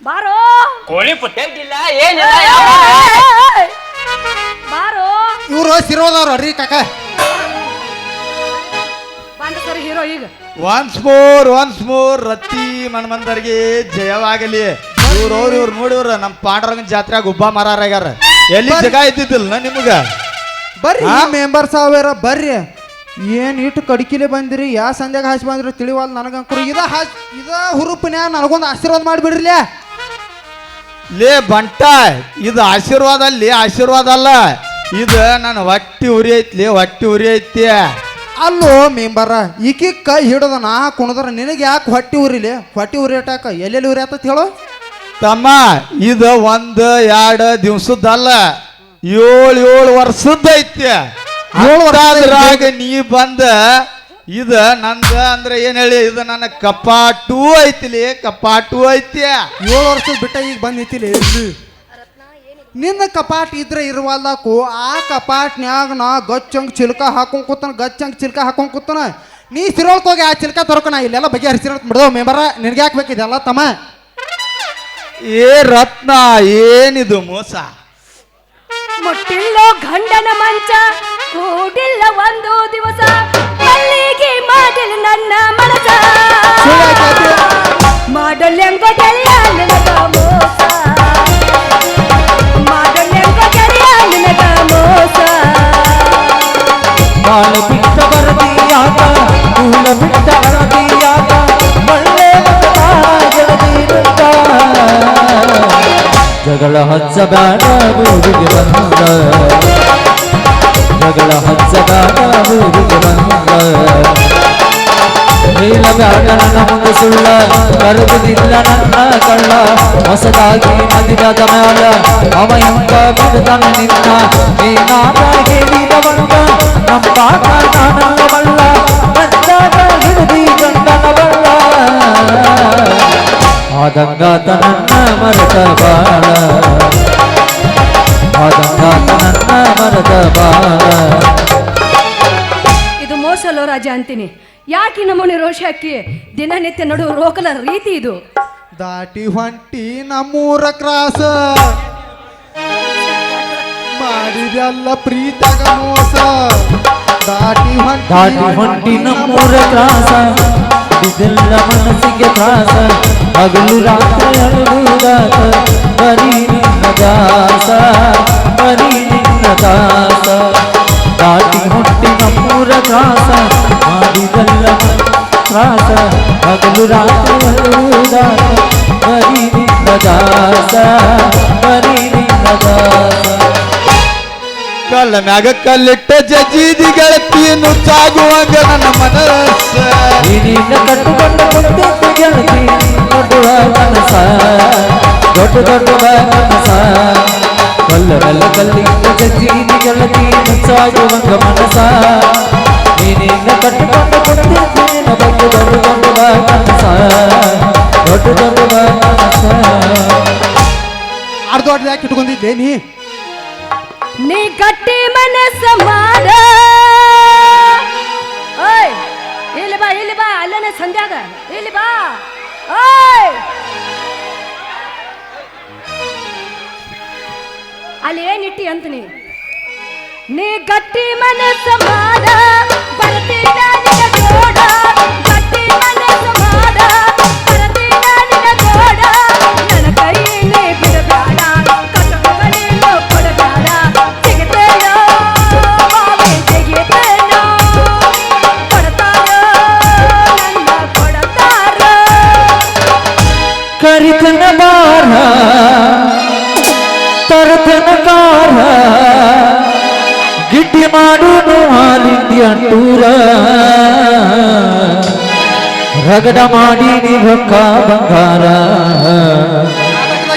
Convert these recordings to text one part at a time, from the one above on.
ಬಾರೋ. ಕೋಳಿ ಪುತ್ತ. ಏನಿಲ್ಲ ಏನಿಲ್ಲ. ಬಾರೋ. ಇವ್ರು ಸಿರೋದವ್ರು ಅಡ್ರಿ ಕಾಕ. ಬಂದ ಸರ್ ಹೀರೋ ಈಗ. ಒನ್ಸ್ ಮೋರ್ ಒನ್ಸ್ ಮೋರ್ ರತ್ತಿ ಮನ್ಮಂದರಿಗೆ ಜಯವಾಗಲಿ. ಇವ್ರು ಅವ್ರು ಇವ್ರು ನೋಡಿವ್ರ ನಮ್ಮ ಪಾಂಡರಂಗನ ಜಾತ್ರೆಗೆ ಉಬ್ಬ ಮರಾರಾಗ್ಯಾರ ಎಲ್ಲಿ ಜಗ ಇದ್ದಿದ್ದಿಲ್ಲ ನಿಮ್ಗ? ಬರ್ರಿ? ಮೆಂಬರ್ ಸಾವಿರ ಬರ್ರಿ. ಏನ್ ಇಟ್ಟು ಕಡಿಕಿಲೆ ಬಂದಿರಿ ಯಾ ಸಂಧ್ಯಾಗ ಹಾಸಿ ಬಂದ್ರಿ ತಿಳಿವಲ್ ನನಗಂಕರು. ಇದ ಹಾಸ್ ಇದ ಹುರುಪಿನ್ಯಾಗ ನನಗೊಂದು ಆಶೀರ್ವಾದ ಮಾಡಿಬಿಡ್ರಿಲೇ. ಲೇ ಬಂಟ ಇದು ಆಶೀರ್ವಾದ ಅಲ್ಲಿ ಆಶೀರ್ವಾದ ಅಲ್ಲ. ಇದು ನನ್ನ ಹೊಟ್ಟಿ ಉರಿ ಐತ್ಲಿ ಹೊಟ್ಟಿ ಉರಿ ಐತಿ. ಅಲ್ಲೋ ಮೆಂಬರ ಈಕಿ ಕೈ ಹಿಡದ ನಾ ಕುಣದ್ರ ನಿನಗೆ ಯಾಕೆ ಹೊಟ್ಟಿ ಉರಿಲಿ ಹೊಟ್ಟಿ ಉರಿಯಟಾಕ ಎಲ್ಲೆಲ್ಲಿ ಉರಿ ಆತತ್ ಹೇಳು? ತಮ್ಮ ಇದು ಒಂದು ಎರಡು ದಿವ್ಸದ್ದಲ್ಲ ಏಳು ಏಳು ವರ್ಷದ ಐತಿ. ಏಳು ವರ್ಷ. ನೀ ಬಂದ ಇದ ನಂದ ಅಂದ್ರೆ ಏನ್ ಹೇಳಿ ಇದು ನನ್ನ ಕಪಾಟು ಐತಿಲಿ ಕಪಾಟು ಐತಿ. ಏಳು ವರ್ಷ ಬಿಟ್ಟ ಈಗ ಬಂದ್ ನಿಂತಿಲ್ಲ ಇಲ್ಲಿ. ನಿನ್ನ ಕಪಾಟ್ ಇದ್ರೆ ಇರುವಲ್ಲಕು ಆ ಕಪಾಟ್ನ್ಯಾಗ ನಾ ಗಚ್ಚಂಗ್ ಚಿಲ್ಕ ಹಾಕೊಂಡ್ ಕೂತನ ಗಚ್ಚಂಗ್ ಚಿಲ್ಕ ಹಾಕೊಂಡ್ ಕೂತನ. ನೀ ಸಿರೋಳ್ಕ್ ಹೋಗಿ ಆ ಚಿಲ್ಕ ತರಕ ನಾ ಇಲ್ಲೆಲ್ಲ ಬಗೆ ಹರಿಸಿರೋ ಬಿಡೋ ಮೆಂಬರ ನಿನ್ಗೆ ಯಾಕೆ ಬೇಕಿದೆಲ್ಲ ತಮ್ಮ? ಏ ರತ್ನ ಏನಿದು ಮೋಸ? ಮುಟ್ಟಿಲ್ಲೋ ಗಂಡನ ಮಂಚ ಕೂಡಿಲ್ಲ ಒಂದು ಜಗಳ ಊರಿಗೆ ಬಂದ. ಜಗಳ ಹಚ್ಚಬೇಡ ಊರಿಗೆ ಬಂದ. ಬ್ಯಾಡ ನನ್ನ ಮುಂದೆ ಸುಳ್ಳ ಕರೆದುದಿಲ್ಲ ನನ್ನ ಕಳ್ಳ. ಹೊಸದಾಗಿ ಮದಿದಾದ ಮ್ಯಾಲ ಅವ ಎಂತ ಬಿಡದನ ನಿನ್ನ. ನೀನಾದ ಹೇಳಿದವಂತ ನಂಬಾಕ ನಾನಲ್ಲ. ಬಲ್ಲ ಆದಂಗಾತ ನನ್ನ ಮರದ ಬಾಳ. ಆದಂಗಾತ ನನ್ನ ಮರದ ಬಾಳ. ಇದು ಮೋಸಲೋ ರಾಜ ಅಂತೀನಿ. ಯಾಕೆ ಈ ನಮ್ಮನೆ ರೋಷ ಹಾಕಿ ದಿನನಿತ್ಯ ನಡು ರೋಕಲ ರೀತಿ ಇದು? ದಾಟಿ ಹೊಂಟಿ ನಮ್ಮೂರ ಕ್ರಾಸ. ಮಾಡಿದೆಲ್ಲ ಪ್ರೀತಗ ಮೋಸ. ದಾಟಿ ಹೊಂಟಿ ದಾಟಿ ಹೊಂಟಿ ನಮ್ಮೂರ ಕ್ರಾಸ. ಇದೆಲ್ಲ ಮನಸ್ಸಿಗೆ ತ್ರಾಸ. ಹಗಲು ರಾತ್ರಿ ಅಳುವುದಾತ ಬರೀ ನಿನ್ನ ದಾಸ ಬರೀ ನಿನ್ನ ದಾಸ. ದಾಟಿ ಹೊಟ್ಟೆ ನಮ್ಮೂರ ದಾಸ ಮಾಡಿದಲ್ಲ ತ್ರಾಸ. ಹಗಲು ರಾತ್ರಿ ಅಳುವುದಾತ ಬರೀ ನಿನ್ನ ದಾಸ ಬರೀ ನಿನ್ನ ದಾಸ. ಕಲ್ಲ ಮ್ಯಾಗ ಕಲ್ಲಿಟ್ಟ ಜಜೀದಿ ಗೆಳತಿ ನುಚ್ಚಾಗುವಂಗ ನನ್ನ ಮನಸ್ಸ ನೀನಿನ್ನ ಕಟ್ಟುಕೊಂಡು ಕನಸ ದೊಡ್ಡ ದೊಡ್ಡ ಕನಸ ಕಲ್ಲವೆಲ್ಲ ಕಲ್ಲಿಂದ ಜಜ್ಜೀನಿ ಗೆಳತಿ ನುಚ್ಚಾಗುವಂಗ ಮನಸ ನೀನಿನ್ನ ಕಟ್ಟುಕೊಂಡು ಕುಂತಿದ್ದು ನಿನ್ನ ಬಗ್ಗೆ ದೊಡ್ಡ ದೊಡ್ಡ ಕನಸ ದೊಡ್ಡ ದೊಡ್ಡ ಕನಸ ಅರ್ಧ ದೊಡ್ಡ ಯಾಕೆ ಇಟ್ಕೊಂಡಿದ್ದೆ ನೀ ನೀ ಗಟ್ಟಿ ಮನಸ್ಸ ಮಾಡ ಓಯ್ ಇಲ್ಲಿ ಬಾ ಇಲ್ಲಿ ಬಾ ಅಲ್ಲನೆ ಸಂಧ್ಯಾಗ ಇಲ್ಲಿ ಬಾ ಓಯ್ ಅಲ್ಲಿ ಏನಿಟ್ಟಿ ಅಂತೀನಿ? ನೀ ಗಟ್ಟಿ ಮನಸ್ಸ ಮಾಡ ಗಿಟ್ಟಿ ಮಾಡುನು ಹಾಲಿಂದಿ ಅಂಟೂರ ರಗಡ ಮಾಡಿ ನೀ ರೊಕ್ಕ ಬಂಗಾರ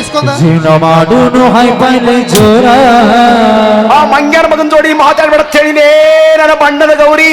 ಇಸ್ಕೊಂಡ ಜೀವನ ಮಾಡುನು ಹೈಪೈಲೆ ಜೋರ ಆ ಮಂಗ್ಯಾನ ಮಗನ್ ಜೋಡಿ ಮಾತಾಡ್ಬೇಡ ಹೇಳಿನೇ ನನ್ನ ಬಣ್ಣದ ಗೌರಿ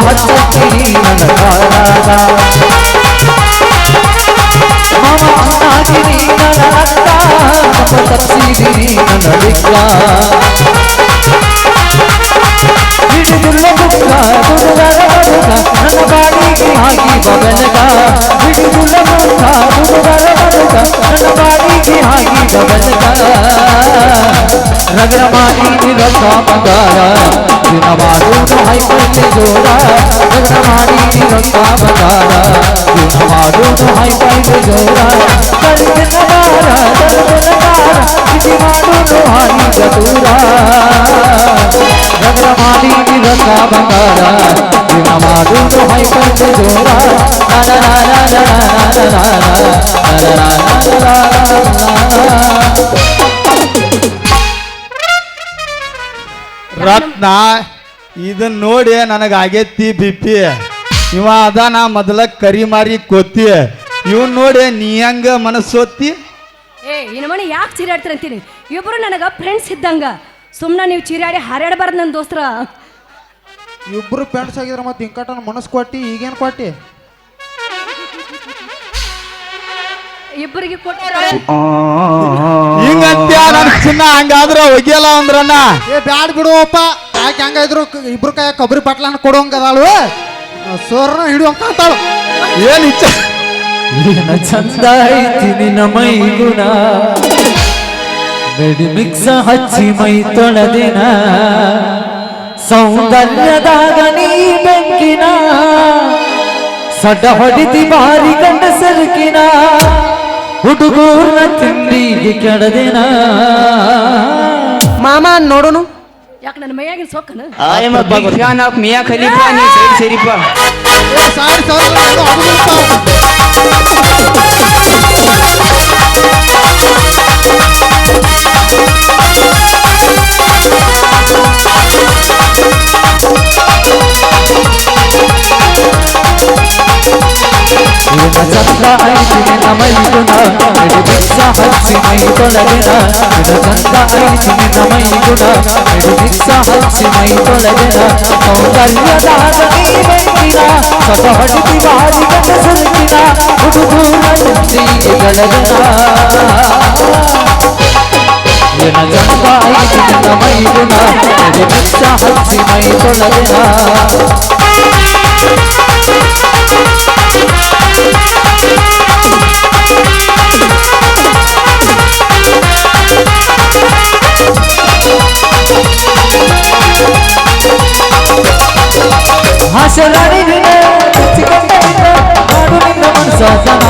ಹಚ್ಚಿ ನನ್ನ ಕಾಲಾಗ ಮಾಮ ಅಣ್ಣಾಗಿರಿ ನನ್ನ ರಕ್ತ ತಪ್ಪ ತಪ್ಸಿದಿರಿ ನನ್ನ ದಿಕ್ಕ ಹಿಡಿದುಲ್ಲ ಬುಕ್ಕ ಹುಡುಗರ ಬದುಕ ನನ್ನ ಬಾಡಿಗೆ ಹಾಕಿ ಬಬಲಗ ಹಿಡಿದುಲ್ಲ ಬುಕ್ಕ ಹುಡುಗರ ಬದುಕ नवारो नहाई पल्ले जोड़ा जग नवारी निरंगा बतारा जो नवारो नहाई पल्ले जोड़ा दर्द नगारा दर्द नगारा दीवानो रोहानी जतूरा जग नवारी निरंगा बतारा ರತ್ನ ಇದನ್ನ ನೋಡಿ ನನಗೆ ಬಿ ಪಿ ಇವ ಅದ ನಾ ಮೊದಲ ಕರಿ ಮಾರಿ ಕೊತ್ತಿ ಇವನ್ ನೋಡಿ ನೀ ಹೆಂಗ ಮನಸ್ಸೋತಿ ಏ ಇನ್ನು ಮನೆ ಯಾಕೆ ಚೀರಾಡ್ತೀರ ಅಂತೀನಿ ಇಬ್ರು ನನಗೆ ಫ್ರೆಂಡ್ಸ್ ಇದ್ದಂಗ. ಸುಮ್ಮನೆ ನೀವು ಚೀರಾಡಿ ಹಾರಾಡಬಾರ್ದು ನನ್ನ ದೋಸ್ತರ. ಇಬ್ರು ಫ್ರೆಂಡ್ಸ್ ಆಗಿದ್ರ ಮತ್ತೆ ಇಂಕಟನ ಮನಸ್ಸು ಕೊಟ್ಟಿ ಈಗೇನು ಕೊಟ್ಟಿ? ಇಬ್ಬರಿಗೆ ಕೊಟ್ಟ ಹಿಂಗಂತ್ಯ ನನ್ ಚಿನ್ನ ಹಂಗಾದ್ರ ಒಗಿಯಲ್ಲ ಅಂದ್ರನ್ನ ಏ ಬ್ಯಾಡ್ ಬಿಡುವಪ್ಪ ಯಾಕೆ ಹಂಗಾದ್ರು ಇಬ್ರು ಕೈ ಕೊಬ್ಬರಿ ಪಟ್ಲನ ಕೊಡೋಂಗದಾಳು ಸೋರ್ನ ಹಿಡಿಯುವಂಗ ಕಾಂತಾಳು ಏನ್ ಇಚ್ಛೆ? ಏನ ಚಂದ ಐತಿ ನಿನ್ನ ಮೈ ಗುಣ. ಬೆಡಿ ಮಿಕ್ಸ ಹಚ್ಚಿ ಮೈ ತೊಳೆದಿನ. ಸೌಂದರ್ಯದಾಗ ನೀ ಬೆಂಕಿನ. ಸಡ ಹೊಡಿತಿ ಬಾರಿ ಕಂಡ ಸರಕಿನ ಹುಡುಗೂರ್ನ ತಿಂಡಿಗೆ ಕೆಡದಿನ? ಮಾಮ ನೋಡೋನು. ಯಾಕೆ ನನ್ನ ಮೈಯಾಗಿನ ಸೊಕ್ಕನ big fan of Mia Khalifa ನೀ ಸೈಡ್ ಸೇರಿಪ್ಪ ಏ ಸಾರಿ ಸಾರಿ ಏನ ಚಂದ ಐತಿ ನಿನ್ನ ಮೈ ಗುಣ ಬೆಡಿ ಮಿಕ್ಸ ಹಚ್ಚಿ ಮೈ ತೊಳೆದಿನ ಏನ ಚಂದ ಐತಿ ನಿನ್ನ ಮೈ ಗುಣ ಬೆಡಿ ಮಿಕ್ಸ ಹಚ್ಚಿ ಮೈ ತೊಳೆದಿನ ಸೌಂದರ್ಯದಾಗ ನೀ ಬೆಂಕಿನ ಸತ ಹೊಡಿತಿ ಬಾರಿ ಗಂಡ ಸಲ್ಕಿನ ಹುಡುಗೂರ ನೆತ್ತಿಗೆ ಬೆಳಗಿನ ಏನ ಚಂದ ಐತಿ ನಿನ್ನ ಮೈ ಗುಣ ಬೆಡಿ ಮಿಕ್ಸ ಹಚ್ಚಿ ಮೈ ತೊಳೆದಿನ ಹಾಸರಾಡಿ ನಿನ್ನ ಚಿಕ್ಕಂದ ನಿನ್ನ ಮಾಡು ನಿನ್ನ ಮನಸಾಸನ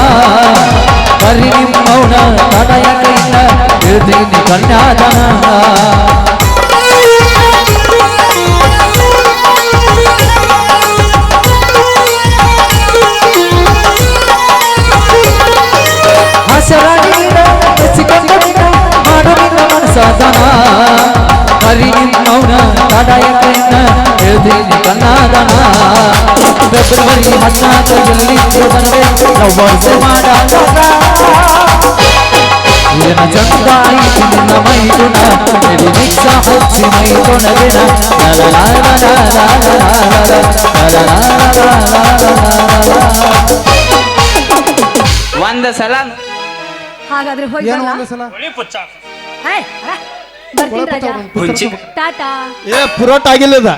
ಬರಿ ನಿಮ್ಮ ಮೌನ ತಡಯ ಕೈನ ಹೇಳ್ತೀನಿ ಕನ್ಯಾದನ ಬರಿ ನಿಮ್ಮ ಮೌನ ತಡಯ ಕೈನ ಹೇಳ್ತೀನಿ ಕನ್ನಾದನ ಫೆಬ್ರವರಿ ಹದಿನಾಲ್ಕರಲ್ಲಿ ಬರಬೇಕು ನಾವು ವರ್ಷ ಮಾಡಾಗ ಏನ ಚಂದ ಐತಿ ನಿನ್ನ ಮೈ ಗುಣ ಎಡಿ ಮಿಕ್ಸ ಹಚ್ಚಿ ಮೈ ಕೊಣದಿನ ಒಂದ್ ಸಲ ಹಾಗಾದ್ರೆ ಹೋಗಿ ಏನು ಬರಲಾ? ಒಂದೇ ಸಲ ಹೇ, ಅಲ್ಲ, ಬರ್ತೀನಿ ರಾಜ. ಹುಂಚಿ. ಟಾಟಾ. ಏ ಪುರೋಟ ಆಗಿಲ್ಲ ಇದ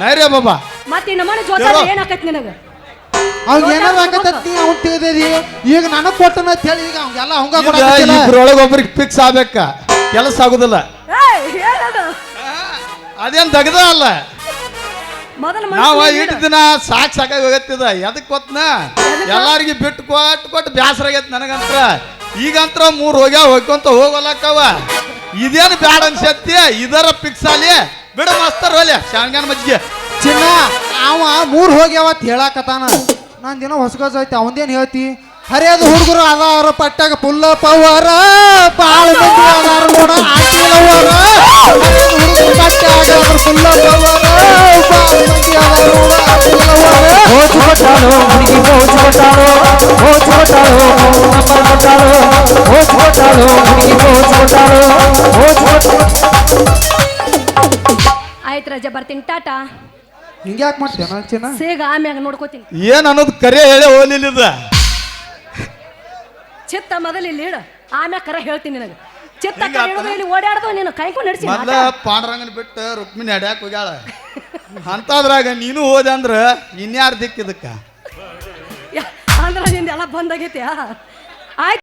ನೈರೇ ಬಾಬಾ ಮತ್ತೆ ನಮ್ಮನೆ ಜೋತ ಹೇಳು. ಏನಾಕತ್ ನಿನಗ? ಅವ್ಗ ಏನಾರ ಆಗತ್ತತ್ತಿ ಅವ್ನು ತಿಳಿದೇರಿ. ಈಗ ನನಗ್ ಕೊಟ್ಟನ ಅಂತ ಹೇಳಿ ಈಗ ಅವ್ಗೆಲ್ಲ ಅವಂಗ ಇಬ್ರೊಳಗೆ ಒಬ್ರಿಗೆ ಫಿಕ್ಸ್ ಆಗ್ಬೇಕ. ಕೆಲಸ ಆಗುದಿಲ್ಲ. ಏಯ್, ಹೇಳದು. ಅದೇನ್ ತೆಗ್ದ ಅಲ್ಲ? ಮೊದಲ ನಾವ ಇಟ್ಟು ದಿನ ಸಾಕ್ ಸಾಕಾಗಿ ಹೋಗತ್ತಿದ. ಎದಕ್ ಗೊತ್ತನ ಎಲ್ಲಾರಿಗೆ ಬಿಟ್ಟು ಕೊಟ್ಟು ಕೊಟ್ಟು ಬ್ಯಾಸರ ಆಗೈತಿ ನನಗಂತ್ರ. ಈಗಂತ್ರ ಮೂರ್ ಹೋಗ್ಯಾವ ಹೋಗ್ಕೊಂತ ಹೋಗಲಕ್ಕವ ಇದೇನು ಬ್ಯಾಡ ಅನ್ಸತ್ತಿ ಇದರ ಪಿಕ್ಸಾಲಿ ಬಿಡ ಮಸ್ತಾರ ಒಲೆ ಶಾನ್ಗಾನ ಮಜ್ಜಿಗೆ ಚಿನ್ನ ಅವ ಮೂರು ಹೋಗ್ಯಾವತ್ ಹೇಳಾಕತಾನ ನಾನು ದಿನ ಹೊಸಗಜ ಐತಿ ಅವಂದೇನು ಹೇಳ್ತಿ ಹರಿಯದ ಹುಡುಗರು ಅದಾರ ಪಟ್ಟಾಗ ಪುಲ್ಲ ಪವರ ಬಾಳ ಮಂದಿ ಅದಾರ ನೋಡ ಆಕಿಲವರ ಹುಡುಗರು ಪಟ್ಟಾಗ ಪುಲ್ಲ ಪವರ ಬಾಳ ಮಂದಿ ಅದಾರ ನೋಡ ಆಕಿಲವರ ಓ ಚೋಟಾರೋ ಹುಡುಗಿ ಓ ಚೋಟಾರೋ ಓ ಚೋಟಾರೋ ನಮ್ಮ ಚೋಟಾರೋ ಕೊಡ್ತಾಳು ಆಯ್ತು ರಜಾ ಬರ್ತೀನಿ. ಟಾಟಾ. ಹಿಂಗೆ ಯಾಕೆ ಮಾಡ್ತೀಯ? ಸೇಗ ಆಮ್ಯಾಗ ನೋಡ್ಕೋತೀನಿ. ಏನ್ ಅನ್ನೋದು ಕರೆ ಹೇಳೇ ಹೋಲಿಲ್ಲ ಚಿತ್ತ ಮೊದಲು ಇಲ್ಲಿ ಹೇಳು ಆಮ್ಯಾಗ ಕರೆ ಹೇಳ್ತೀನಿ ನಿನಗೆ. ಚಿತ್ತ ಕರೆ ಇಲ್ಲಿ ಓಡಾಡ್ದು ನೀನು ಕೈಕೊ ನಡ್ಸಿ ಮೊದ್ಲ ಪಾಂಡ್ರಂಗನ್ ಬಿಟ್ಟು ರುಕ್ಮಿಣಿ ಅಡ್ಯಾಕ ಹೋಗ್ಯಾಳ. ಅಂತದ್ರಾಗ ನೀನು ಹೋದೆ ಅಂದ್ರ ಇನ್ಯಾರ್ ದಿಕ್ಕಿದಕ್ಕ ಅಂದ್ರ ನಿಂದೆಲ್ಲ ಬಂದಾಗೈತಿ ಆಯ್ತು